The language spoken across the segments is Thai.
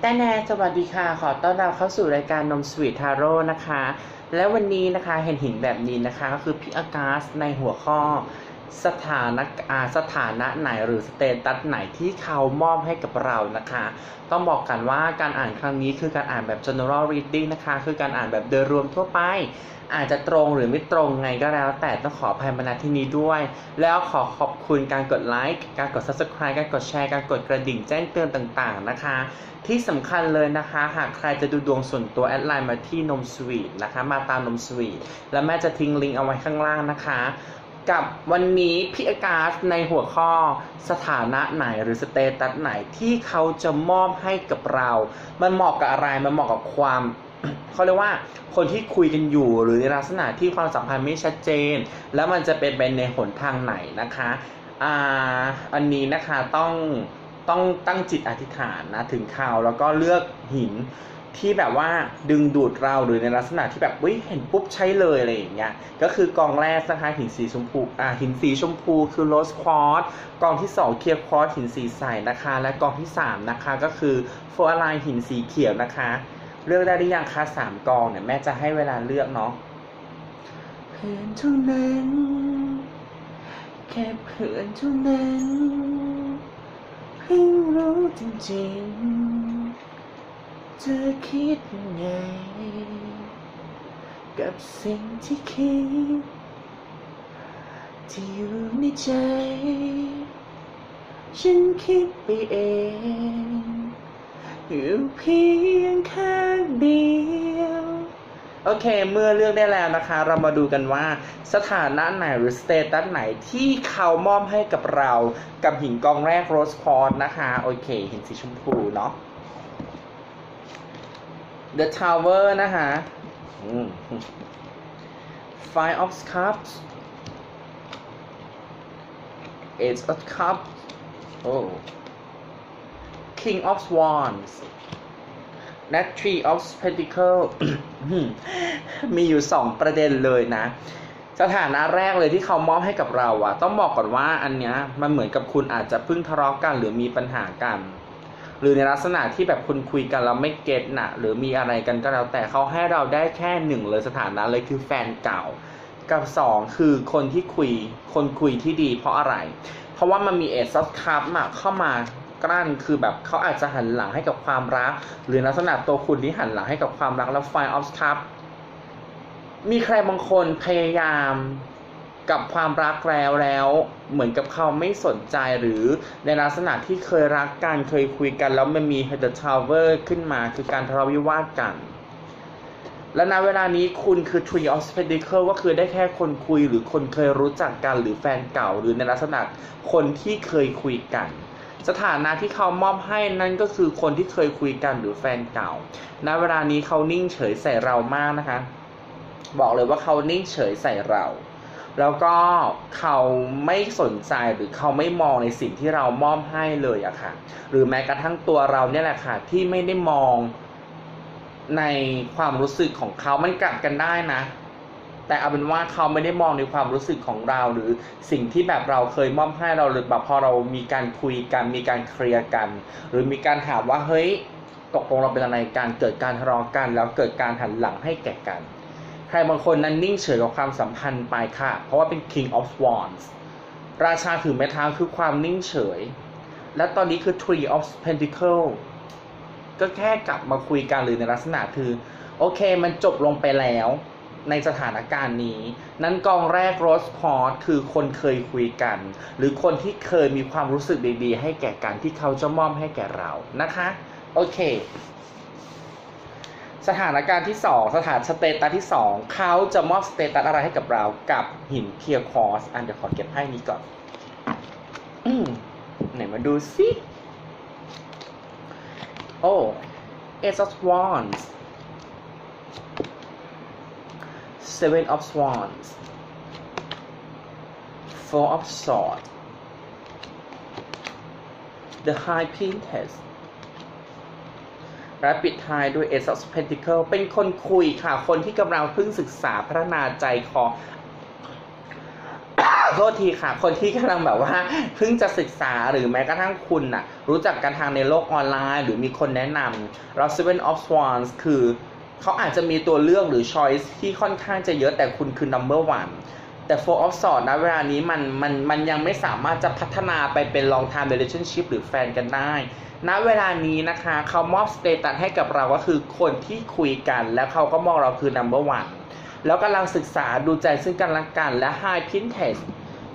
แต่แนสวัสดีค่ะ ขอต้อนรับเข้าสู่รายการนมสวีททาโร่นะคะ และวันนี้นะคะเห็นหินแบบนี้นะคะ ก็คือพี่อากาสในหัวข้อ สถานะสถานะไหนหรือสเตตัสไหนที่เขามอบให้กับเรานะคะ ต้องบอกกันว่าการอ่านครั้งนี้คือการอ่านแบบ general reading นะคะ คือการอ่านแบบโดยรวมทั่วไป อาจจะตรงหรือไม่ตรงไงก็แล้ว แต่ต้องขออภัยมาณที่นี้ด้วย แล้วขอขอบคุณการกดไลค์การกด subscribe การกดแชร์การกดกระดิ่งแจ้งเตือนต่างๆนะคะ ที่สำคัญเลยนะคะ หากใครจะดูดวงส่วนตัวแอดไลน์มาที่นมสวีทนะคะ มาตามนมสวีทแล้วแม่จะทิ้งลิงก์เอาไว้ข้างล่างนะคะ กับวันนี้พี่อากาศในหัวข้อสถานะไหนหรือสเตตัสไหนที่เขาจะมอบให้กับเรา มันเหมาะกับอะไร มันเหมาะกับความเขาเรียกว่าคนที่คุยกันอยู่หรือในลักษณะที่ความสัมพันธ์ไม่ชัดเจน แล้วมันจะเป็นไปในหนทางไหนนะคะอ่าอันนี้นะคะต้องต้องตั้งจิตอธิษฐานนะถึงข่าวแล้วก็เลือกหิน ที่แบบว่าดึงดูดเราหรือในลักษณะที่แบบเห็นปุ๊บใช้เลยอะไรอย่างเงี้ยก็คือกองแรกนะคะหินสีชมพูอ่าหินสีชมพูคือโรสควอตกองที่2เคียร์ควอตหินสีใสนะคะ และกองที่3นะคะก็คือโฟร์ไลน์หินสีเขียวนะคะ เลือกได้หรือยังคะสามกองเนี่ยแม่จะให้เวลาเลือกเนาะเพื่อนเท่านั้นแค่เพื่อนเท่านั้นเพิ่งรู้จริงๆ เธอคิดยังไง กับสิ่งที่คิด ที่อยู่ในใจ ฉันคิดไปเอง อยู่เพียงข้างเดียว โอเค เมื่อเลือกได้แล้วนะคะ เรามาดูกันว่าสถานะไหนหรือสเตตัสไหนที่เขามอบให้กับเรา กับหินกองแรกโรสคอร์ดนะคะ โอเค หินสีชมพูเนาะ The Tower นะคะ Five of Cups Eight of Cups โอ้ King of Wands และ Tree of Pentacle มีอยู่สองประเด็นเลยนะ สถานะแรกเลยที่เขามอบให้กับเราอะต้องบอกก่อนว่าอันเนี้ยมันเหมือนกับคุณอาจจะเพิ่งทะเลาะกันหรือมีปัญหากัน หรือในลักษณะที่แบบคุณคุยกันแล้วไม่เก็ตนะหรือมีอะไรกันก็แล้วแต่เขาให้เราได้แค่หนึ่งเลยสถานะเลยคือแฟนเก่า กับสองคือคนที่คุยคนคุยที่ดีเพราะอะไร เพราะว่ามันมีเอซอสคัพเข้ามากลั้นคือแบบเขาอาจจะหันหลังให้กับความรัก หรือลักษณะตัวคุณที่หันหลังให้กับความรักแล้วไฟออฟคัพมีใครบางคนพยายาม กับความรักแล้วแล้ว เหมือนกับเขาไม่สนใจหรือในลักษณะที่เคยรักกันเคยคุยกัน แล้วมันมี The Tower ขึ้นมาคือการทะเลาะวิวาทกัน และณเวลานี้คุณคือ Tree of Pentacle ก็คือได้แค่คนคุยหรือคนเคยรู้จักกันหรือแฟนเก่า หรือในลักษณะคนที่เคยคุยกันสถานะที่เขามอบให้นั่นก็คือคนที่เคยคุยกันหรือแฟนเก่า ณ เวลานี้เขานิ่งเฉยใส่เรามากนะคะ บอกเลยว่าเขานิ่งเฉยใส่เรา แล้วก็เขาไม่สนใจหรือเขาไม่มองในสิ่งที่เรามอบให้เลยอะค่ะ หรือแม้กระทั่งตัวเราเนี่ยแหละค่ะ ที่ไม่ได้มองในความรู้สึกของเขามันกลับกันได้นะ แต่เอาเป็นว่าเขาไม่ได้มองในความรู้สึกของเรา หรือสิ่งที่แบบเราเคยมอบให้เราหรือแบบพอเรามีการคุยกัน มีการเคลียร์กัน หรือมีการถามว่าเฮ้ยตกลงเราเป็นอะไรกันเกิดการทะเลาะกัน แล้วเกิดการหันหลังให้แก่กัน รบางคนนั้นนิ่งเฉยกับความสัมพันธ์ไปค่ะ เพราะว่าเป็น King of Wands ราชาถือไม้เท้าคือความนิ่งเฉย และตอนนี้คือ Tree of Pentacle ก็แค่กลับมาคุยกันหรือในลักษณะคือ โอเคมันจบลงไปแล้วในสถานการณ์นี้ นั้นกองแรกโรสพอร์ตคือคนเคยคุยกัน หรือคนที่เคยมีความรู้สึกดีๆ ให้แก่กันที่เขาจะมอบให้แก่เรานะคะ โอเค สถานการณ์ที่สองสถานสเตตัสที่สองเขาจะมอบสเตตัสอะไรให้กับเรากับหินเคียร์คอสอันเดี๋ยวขอเก็บให้นี้ก่อนอืมไหนมาดูสิโอ้ Ace of Wands Seven of Swans Four of Swords The High Priestess และปิดท้ายด้วย Ace of Pentacles เป็นคนคุยค่ะ คนที่กำลังเพิ่งศึกษาพัฒนาใจคอโทษทีค่ะ คนที่กำลังแบบว่าเพิ่งจะศึกษาหรือแม้กระทั่งคุณน่ะ รู้จักกันทางในโลกออนไลน์ หรือมีคนแนะนำเรา Seven of Swans คือ เขาอาจจะมีตัวเลือกหรือ choice ที่ค่อนข้างจะเยอะแต่คุณคือ number one แต่ Four of Swords นะเวลานี้มันมันมันยังไม่สามารถจะพัฒนาไปเป็น long time relationship หรือแฟนกันได้ ณเวลานี้นะคะเขามอบสเตตัสให้กับเราก็คือคนที่คุยกัน แล้วเขาก็มองเราคือ number one แล้วกำลังศึกษาดูใจซึ่งกันและกันและ high Pinterest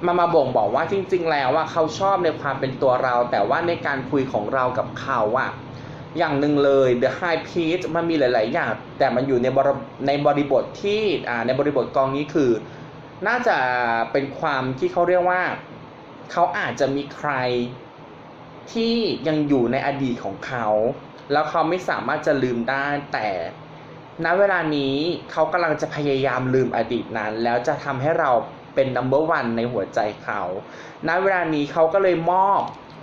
มามาบ่งบอกว่าจริง ๆ แล้วว่าเขาชอบในความเป็นตัวเรา แต่ว่าในการคุยของเรากับเขาอะอย่างหนึ่งเลย the high pitch มันมีหลาย ๆ อย่าง แต่มันอยู่ในบริในบริบทที่อ่าในบริบทกองนี้คือ น่าจะเป็นความที่เขาเรียกว่า เขาอาจจะมีใคร ที่ยังอยู่ในอดีตของเขา แล้วเขาไม่สามารถจะลืมได้แต่ณเวลานี้เขากำลังจะพยายามลืมอดีตนั้น แล้วจะทำให้เราเป็น number one ในหัวใจเขาณเวลานี้เขาก็เลยมอบ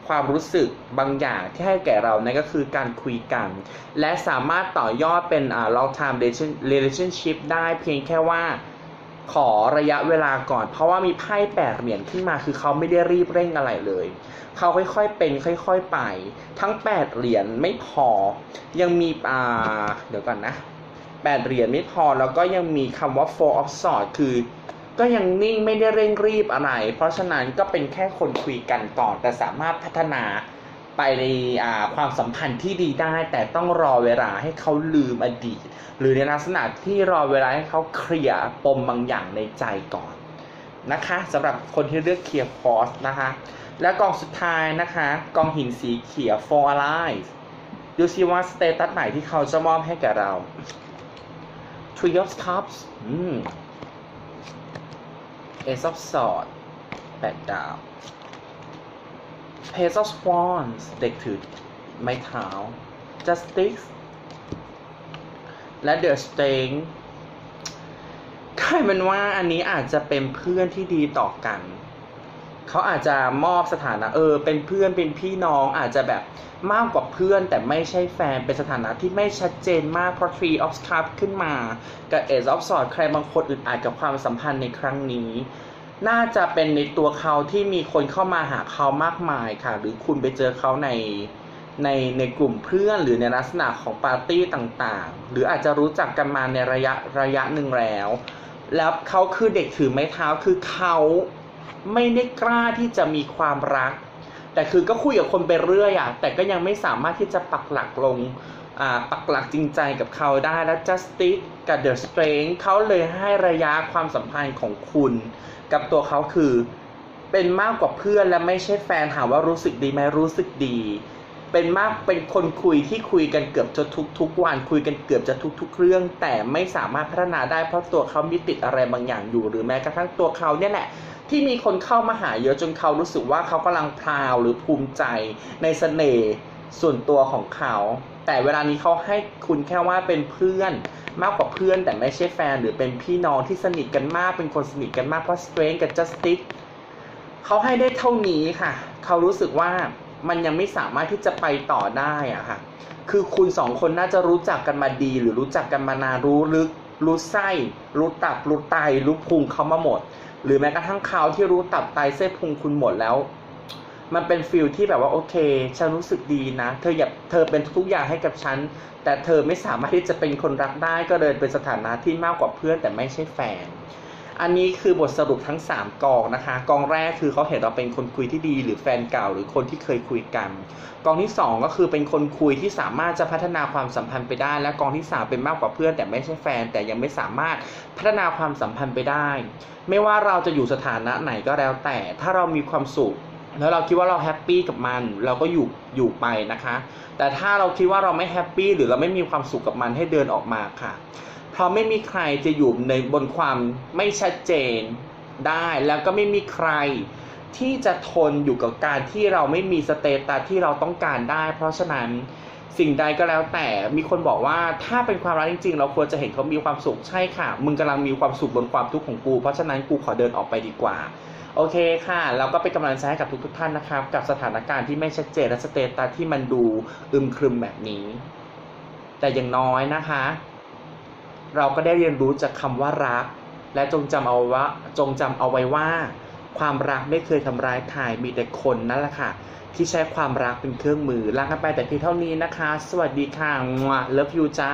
ความรู้สึกบางอย่างที่ให้แก่เรานั่นก็คือการคุยกัน และสามารถต่อยอดเป็นอ่า long time relationship ได้เพียงแค่ว่า ขอระยะเวลาก่อน เพราะว่ามีไพ่แปดเหรียญขึ้นมาคือเขาไม่ได้รีบเร่งอะไรเลย เขาค่อยๆเป็นค่อยๆไป ทั้งแปดเหรียญไม่พอ ยังมีอ่าเดี๋ยวก่อนนะแปดเหรียญไม่พอแล้วก็ยังมีคำว่า four of swords คือ ก็ยังนิ่งไม่ได้เร่งรีบอะไร เพราะฉะนั้นก็เป็นแค่คนคุยกันก่อนแต่สามารถพัฒนา ไปในอ่าความสัมพันธ์ที่ดีได้ แต่ต้องรอเวลาให้เขาลืมอดีต หรือในลักษณะที่รอเวลาให้เขาเคลียร์ปมบางอย่างในใจก่อนนะคะสำหรับคนที่เลือกเคลียร์คอสนะคะและกองสุดท้ายนะคะกองหินสีเขียว for alive ดูซิว่าสเตตัสไหนที่เขาจะมอบให้แก่เรา Three of Cups อืม Ace of Swords แปดดาว Page of Swans เด็กถือไม้เท้า Justice และ The Strength กลายเป็นว่าอันนี้อาจจะเป็นเพื่อนที่ดีต่อกัน เขาอาจจะมอบสถานะเออ เป็นเพื่อนเป็นพี่น้องอาจจะแบบมากกว่าเพื่อนแต่ไม่ใช่แฟนเป็นสถานะที่ไม่ชัดเจนมากเพราะ Three of Cups ขึ้นมา กับ Ace of Swords ใครบางคนอึดอัดกับความสัมพันธ์ในครั้งนี้ น่าจะเป็นในตัวเขาที่มีคนเข้ามาหาเขามากมายค่ะ หรือคุณไปเจอเขาในในในกลุ่มเพื่อนหรือในลักษณะของปาร์ตี้ต่างๆ หรืออาจจะรู้จักกันมาในระยะระยะหนึ่งแล้ว แล้วเขาคือเด็กถือไม้เท้าคือเขาไม่ได้กล้าที่จะมีความรัก แต่คือก็คุยกับคนไปเรื่อยอะแต่ก็ยังไม่สามารถที่จะปักหลักลง ปักหลักจริงใจกับเขาได้แล้ว Justice กับ The Strength เขาเลยให้ระยะความสัมพันธ์ของคุณ กับตัวเขาคือเป็นมากกว่าเพื่อนและไม่ใช่แฟนถามว่ารู้สึกดีไหมรู้สึกดี เป็นมากเป็นคนคุยที่คุยกันเกือบจะทุกทุกวันคุยกันเกือบจะทุกทุกเรื่อง แต่ไม่สามารถพัฒนาได้เพราะตัวเขามีติดอะไรบางอย่างอยู่ หรือแม้กระทั่งตัวเขาเนี่ยแหละที่มีคนเข้ามาหาเยอะจนเขารู้สึกว่าเขากำลังพราวหรือภูมิใจในเสน่ห์ส่วนตัวของเขา แต่เวลานี้เขาให้คุณแค่ว่าเป็นเพื่อนมากกว่าเพื่อน แต่ไม่ใช่แฟน หรือเป็นพี่น้องที่สนิทกันมากเป็นคนสนิทกันมากเพราะ Strength กับ Justice เขาให้ได้เท่านี้ค่ะ เขารู้สึกว่ามันยังไม่สามารถที่จะไปต่อได้อะค่ะ คือคุณสองคนน่าจะรู้จักกันมาดี หรือรู้จักกันมานานรู้ลึก รู้ไส้ รู้ตับ รู้ไต รู้พุงเขามาหมด หรือแม้กระทั่งเขาที่รู้ตับไตเส้นพุงคุณหมดแล้ว มันเป็นฟิลที่แบบว่าโอเค ฉันรู้สึกดีนะ เธออย่าเธอเป็นทุกอย่างให้กับฉัน แต่เธอไม่สามารถที่จะเป็นคนรักได้ ก็เลยเป็นสถานะที่มากกว่าเพื่อนแต่ไม่ใช่แฟน อันนี้คือบทสรุปทั้ง 3 กองนะคะ กองแรกคือเขาเห็นเราเป็นคนคุยที่ดี หรือแฟนเก่า หรือคนที่เคยคุยกัน กองที่ 2 ก็คือเป็นคนคุยที่สามารถจะพัฒนาความสัมพันธ์ไปได้ และกองที่ 3 เป็นมากกว่าเพื่อนแต่ไม่ใช่แฟน แต่ยังไม่สามารถพัฒนาความสัมพันธ์ไปได้ ไม่ว่าเราจะอยู่สถานะไหนก็แล้วแต่ ถ้าเรามีความสุข แล้วเราคิดว่าเราแฮปปี้กับมัน เราก็อยู่อยู่ไปนะคะ แต่ถ้าเราคิดว่าเราไม่แฮปปี้หรือเราไม่มีความสุขกับมันให้เดินออกมาค่ะ เพราะไม่มีใครจะอยู่ในบนความไม่ชัดเจนได้แล้วก็ไม่มีใครที่จะทนอยู่กับการที่เราไม่มีสเตตัสที่เราต้องการได้ เพราะฉะนั้นสิ่งใดก็แล้วแต่มีคนบอกว่าถ้าเป็นความรักจริง ๆ เราควรจะเห็นเขามีความสุขใช่ค่ะ มึงกำลังมีความสุขบนความทุกข์ของกู เพราะฉะนั้นกูขอเดินออกไปดีกว่า โอเคค่ะแล้วก็เป็นกำลังใจให้กับทุกๆท่านนะครับ กับสถานการณ์ที่ไม่ชัดเจนและสเตตัสที่มันดูอึมครึมแบบนี้ แต่อย่างน้อยนะคะ เราก็ได้เรียนรู้จากคำว่ารัก และจงจำเอาว่าจงจำเอาไว้ว่า ความรักไม่เคยทำร้ายใครมีแต่คนนั่นแหละค่ะ ที่ใช้ความรักเป็นเครื่องมือลากันไปแต่เพียงเท่านี้นะคะ สวัสดีค่ะเลิฟยูจ้า